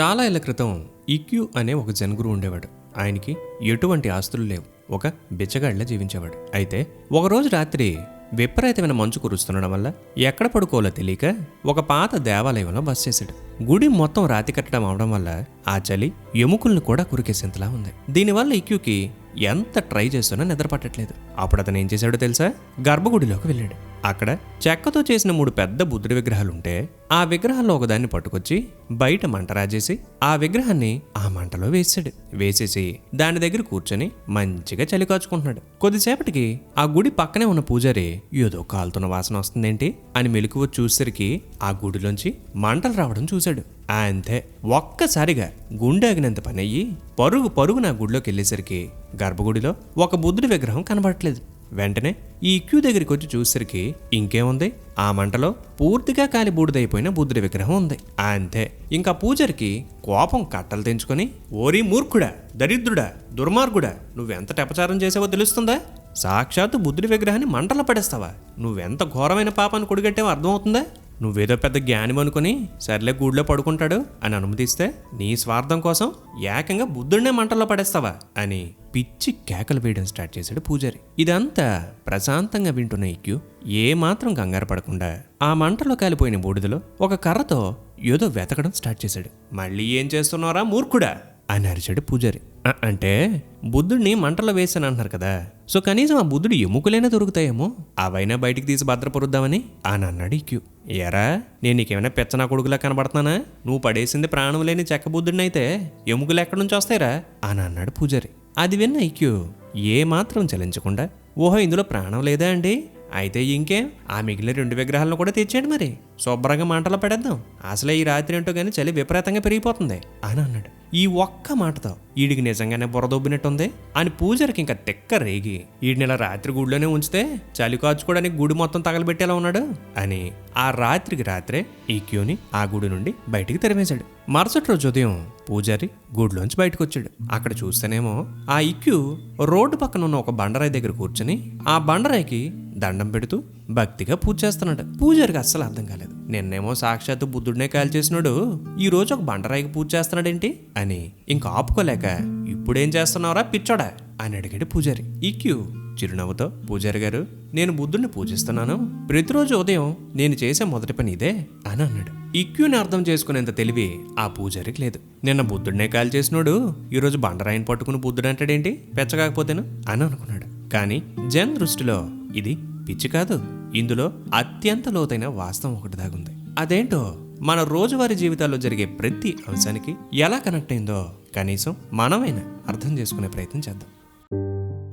చాలా ఏళ్ళ క్రితం ఇక్యూ అనే ఒక జనగురు ఉండేవాడు. ఆయనకి ఎటువంటి ఆస్తులు లేవు. ఒక బిచ్చగాడిలా జీవించేవాడు. అయితే ఒకరోజు రాత్రి విపరీతమైన మంచు కురుస్తుండడం వల్ల ఎక్కడ పడుకోవాలో తెలియక ఒక పాత దేవాలయంలో బస్ చేశాడు. గుడి మొత్తం రాతి కట్టడం అవడం వల్ల ఆ చలి ఎముకల్ని కూడా కురికేసేంతలా ఉంది. దీనివల్ల ఇక్యూకి ఎంత ట్రై చేస్తున్నా నిద్ర పట్టట్లేదు అప్పుడు అతను ఏం చేశాడో తెలుసా? గర్భగుడిలోకి వెళ్ళాడు. అక్కడ చెక్కతో చేసిన మూడు పెద్ద బుద్ధుడి విగ్రహాలుంటే ఆ విగ్రహాల్లో ఒకదాన్ని పట్టుకొచ్చి బయట మంట రాజేసి ఆ విగ్రహాన్ని ఆ మంటలో వేసాడు వేసేసి దాని దగ్గర కూర్చొని మంచిగా చలి కాచుకుంటున్నాడు. కొద్దిసేపటికి ఆ గుడి పక్కనే ఉన్న పూజారి ఏదో కాలుతున్న వాసన వస్తుందేంటి అని మెలకువ చూసేసరికి ఆ గుడిలోంచి మంటలు రావడం చూశాడు. అంతే ఒక్కసారిగా గుండె ఆగినంత పని అయ్యి పరుగు పరుగు నా గుడిలోకి వెళ్ళేసరికి గర్భగుడిలో ఒక బుద్ధుడి విగ్రహం కనబడట్లేదు. వెంటనే ఈ క్యూ దగ్గరికి వచ్చి చూసరికి ఇంకేముంది? ఆ మంటలో పూర్తిగా కాలి బూడిదైపోయిన బుద్ధుడి విగ్రహం ఉంది. అంతే. ఇంకా పూజరికి కోపం కట్టలు తెంచుకొని ఓరి మూర్ఖుడా దరిద్రుడా దుర్మార్గుడా నువ్వెంత టపచారం చేసావో తెలుస్తుందా? సాక్షాత్తు బుద్ధుడి విగ్రహాన్ని మంటలో పడేస్తావా? నువ్వెంత ఘోరమైన పాపాన్ని కొడిగట్టావో అర్థమవుతుందా? నువ్వేదో పెద్ద జ్ఞానం అనుకుని సర్లే గూడ్లో పడుకుంటాడు అని అనుమతిస్తే నీ స్వార్థం కోసం ఏకంగా బుద్ధుడినే మంటల్లో పడేస్తావా అని పిచ్చి కేకలు వేయడం స్టార్ట్ చేశాడు పూజారి. ఇదంతా ప్రశాంతంగా వింటున్న ఇక్యూ ఏ మాత్రం కంగారు పడకుండా ఆ మంటలో కాలిపోయిన బూడిదలో ఒక కర్రతో ఏదో వెతకడం స్టార్ట్ చేశాడు. మళ్ళీ ఏం చేస్తున్నారా మూర్ఖుడా? అని అరిచాడు పూజారి. అంటే బుద్ధుడిని మంటలో వేసాను అంటున్నారు కదా. సో కనీసం ఆ బుద్ధుడు ఎముకలైనా దొరుకుతాయేమో. అవైనా బయటికి తీసి భద్రపరుద్దామని అని అన్నాడు ఈ ఎరా నేను నీకేమైనా పెచ్చనా కొడుకులా కనబడుతున్నానా? నువ్వు పడేసింది ప్రాణం లేని చెక్క బుద్ధుడినైతే ఎముకలు ఎక్కడి నుంచి వస్తాయిరా? అని అన్నాడు పూజారి. అది విన్న ఐక్యూ ఏ మాత్రం చలించకుండా ఓహో ఇందులో ప్రాణం లేదా అండి? అయితే ఇంకేం? ఆ మిగిలిన రెండు విగ్రహాలను కూడా తెచ్చేయండి మరి. శుభ్రంగా మంటలో పెడేద్దాం. అసలే ఈ రాత్రి ఏంటో కానీ చలి విపరీతంగా పెరిగిపోతుంది అని అన్నాడు. ఈ ఒక్క మాటతో ఈడికి నిజంగానే బురదొబ్బినట్టుంది అని పూజారికి ఇంకా తెక్క రేగి. ఈడిని ఇలా రాత్రి గుడిలోనే ఉంచితే చలి కాచుకోవడానికి గుడి మొత్తం తగలబెట్టేలా ఉన్నాడు? అని ఆ రాత్రికి రాత్రే ఈ క్యూని ఆ గుడి నుండి బయటికి తెరవేశాడు మరుసటి రోజు ఉదయం పూజారి గుడిలోంచి బయటకు వచ్చాడు అక్కడ చూస్తేనేమో ఆ ఇక్యూ రోడ్డు పక్కన ఉన్న ఒక బండరాయి దగ్గర కూర్చుని ఆ బండరాయికి దండం పెడుతూ భక్తిగా పూజ చేస్తున్నాడు. పూజారికి అస్సలు అర్థం కాలేదు. నిన్నేమో సాక్షాత్తు బుద్ధుడినే కాల్చేసినాడు. ఈరోజు ఒక బండరాయికి పూజ చేస్తున్నాడేంటి? అని ఇంకా ఆపుకోలేక ఇప్పుడేం చేస్తున్నావురా పిచ్చోడా? అని అడిగాడు పూజారి. ఈక్యూ చిరునవ్వుతో పూజారి గారు నేను బుద్ధుడిని పూజిస్తున్నాను. ప్రతిరోజు ఉదయం నేను చేసే మొదటి పని ఇదే అని అన్నాడు. ఇక్యూని అర్థం చేసుకునేంత తెలివి ఆ పూజారికి లేదు. నిన్న బుద్ధుడినే కాల్ చేసినోడు ఈరోజు బండరాయిని పట్టుకుని బుద్ధుడు అంటాడేంటి? పెచ్చకాకపోతేను అని అనుకున్నాడు. కానీ జన్ దృష్టిలో ఇది పిచ్చి కాదు. ఇందులో అత్యంత లోతైన వాస్తవం ఒకటి దాగుంది. అదేంటో? మన రోజువారీ జీవితాల్లో జరిగే ప్రతి అంశానికి ఎలా కనెక్ట్ అయిందో కనీసం మనమైనా అర్థం చేసుకునే ప్రయత్నం చేద్దాం.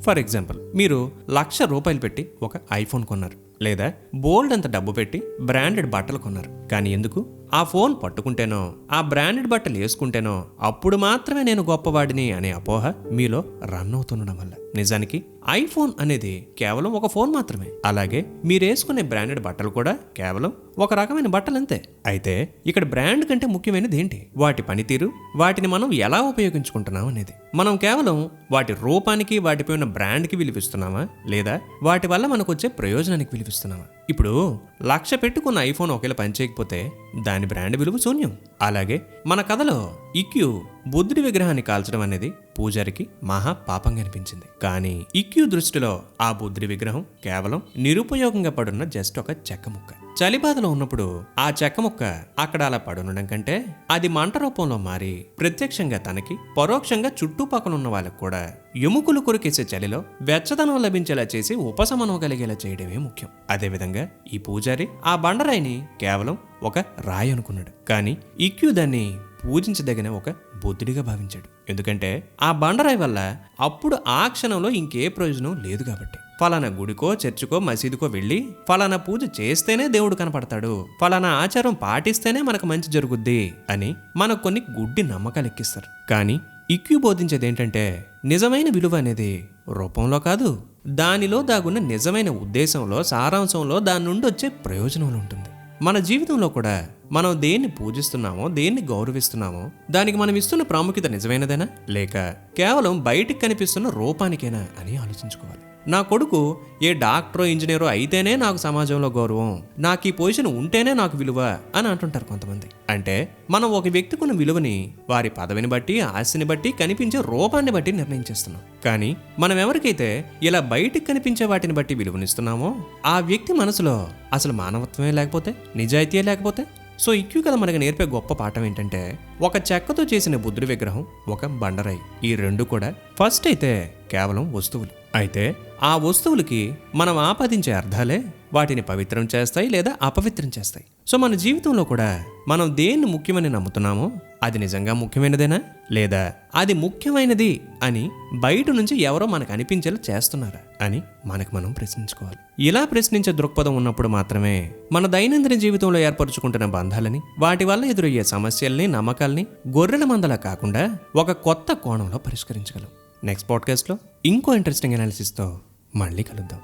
ఫర్ ఎగ్జాంపుల్ మీరు లక్ష రూపాయలు పెట్టి ఒక ఐఫోన్ కొన్నారు. లేదా బోల్డ్ అంత డబ్బు పెట్టి బ్రాండెడ్ బట్టలు కొన్నారు. కానీ ఎందుకు? ఆ ఫోన్ పట్టుకుంటేనో ఆ బ్రాండెడ్ బట్టలు వేసుకుంటేనో అప్పుడు మాత్రమే నేను గొప్పవాడిని అనే అపోహ మీలో రన్ అవుతుండడం వల్ల. నిజానికి ఐఫోన్ అనేది కేవలం ఒక ఫోన్ మాత్రమే. అలాగే మీరు వేసుకునే బ్రాండెడ్ బట్టలు కూడా కేవలం ఒక రకమైన బట్టలు అంతే. అయితే ఇక్కడ బ్రాండ్ కంటే ముఖ్యమైనది ఏంటి? వాటి పనితీరు వాటిని మనం ఎలా ఉపయోగించుకుంటున్నాం అనేది. మనం కేవలం వాటి రూపానికి వాటిపై ఉన్న బ్రాండ్కి విలువిస్తున్నామా? లేదా వాటి వల్ల మనకు వచ్చే ప్రయోజనానికి విలువిస్తున్నామా? ఇప్పుడు లక్ష పెట్టుకున్న ఐఫోన్ ఒకేలా పనిచేయకపోతే దాని బ్రాండ్ విలువ శూన్యం. అలాగే మన కథలో ఇక్యూ బుద్ధుడి విగ్రహాన్ని కాల్చడం అనేది పూజారికి మహా పాపంగా అనిపించింది. కానీ ఇక్యూ దృష్టిలో ఆ బుద్ధుడి విగ్రహం కేవలం నిరుపయోగంగా పడున్న జస్ట్ ఒక చెక్క ముక్క. చలిబాధలో ఉన్నప్పుడు ఆ చెక్క ముక్క అక్కడ అలా పడుండడం కంటే అది మంట రూపంలో మారి ప్రత్యక్షంగా తనకి పరోక్షంగా చుట్టుపక్కల ఉన్న వాళ్ళకు కూడా ఎముకలు కొరికేసే చలిలో వెచ్చదనం లభించేలా చేసి ఉపశమనం కలిగేలా చేయడమే ముఖ్యం. అదేవిధంగా ఈ పూజారి ఆ బండరాయిని కేవలం ఒక రాయి అనుకున్నాడు. కానీ ఇక్యూ దాన్ని పూజించదగిన ఒక బుద్ధుడిగా భావించాడు. ఎందుకంటే ఆ బండరాయి వల్ల అప్పుడు ఆ క్షణంలో ఇంకే ప్రయోజనం లేదు కాబట్టి. ఫలానా గుడికో చర్చికో మసీదుకో వెళ్ళి ఫలానా పూజ చేస్తేనే దేవుడు కనపడతాడు. ఫలానా ఆచారం పాటిస్తేనే మనకు మంచి జరుగుద్ది అని మనకు కొన్ని గుడ్డి నమ్మకాలు ఎక్కిస్తారు. కానీ ఇక్యూ బోధించేది ఏంటంటే నిజమైన విలువ అనేది రూపంలో కాదు దానిలో దాగున్న నిజమైన ఉద్దేశంలో సారాంశంలో దాని నుండి వచ్చే ప్రయోజనంలో ఉంటుంది. మన జీవితంలో కూడా మనం దేన్ని పూజిస్తున్నామో దేన్ని గౌరవిస్తున్నామో దానికి మనం ఇస్తున్న ప్రాముఖ్యత నిజమైనదేనా? లేక కేవలం బయటికి కనిపిస్తున్న రూపానికేనా అని ఆలోచించుకోవాలి. నా కొడుకు ఏ డాక్టరో ఇంజనీరో అయితేనే నాకు సమాజంలో గౌరవం. నాకు ఈ పొజిషన్ ఉంటేనే నాకు విలువ అని అంటుంటారు కొంతమంది. అంటే మనం ఒక వ్యక్తికి ఉన్న విలువని వారి పదవిని బట్టి ఆస్తిని బట్టి కనిపించే రూపాన్ని బట్టి నిర్ణయించేస్తున్నాం. కానీ మనం ఎవరికైతే ఇలా బయటికి కనిపించే వాటిని బట్టి విలువనిస్తున్నామో ఆ వ్యక్తి మనసులో అసలు మానవత్వమే లేకపోతే నిజాయితీయే లేకపోతే సో ఇక్యూ కథ మనకు నేర్పే గొప్ప పాఠం ఏంటంటే ఒక చెక్కతో చేసిన బుద్ధుడి విగ్రహం ఒక బండరాయి. ఈ రెండు కూడా ఫస్ట్ అయితే కేవలం వస్తువులు. అయితే ఆ వస్తువులకి మనం ఆపాదించే అర్థాలే వాటిని పవిత్రం చేస్తాయి లేదా అపవిత్రం చేస్తాయి. సో మన జీవితంలో కూడా మనం దేన్ని ముఖ్యమని నమ్ముతున్నామో అది నిజంగా ముఖ్యమైనదేనా? లేదా అది ముఖ్యమైనది అని బయట నుంచి ఎవరో మనకు అనిపించేలా చేస్తున్నారా అని మనకు మనం ప్రశ్నించుకోవాలి. ఇలా ప్రశ్నించే దృక్పథం ఉన్నప్పుడు మాత్రమే మన దైనందిన జీవితంలో ఏర్పరచుకుంటున్న బంధాలని వాటి వల్ల ఎదురయ్యే సమస్యల్ని నమ్మకాల్ని గొర్రెల మందలా కాకుండా ఒక కొత్త కోణంలో పరిష్కరించగలం. నెక్స్ట్ పాడ్కాస్ట్లో ఇంకో ఇంట్రెస్టింగ్ అనాలిసిస్తో మళ్ళీ కలుద్దాం.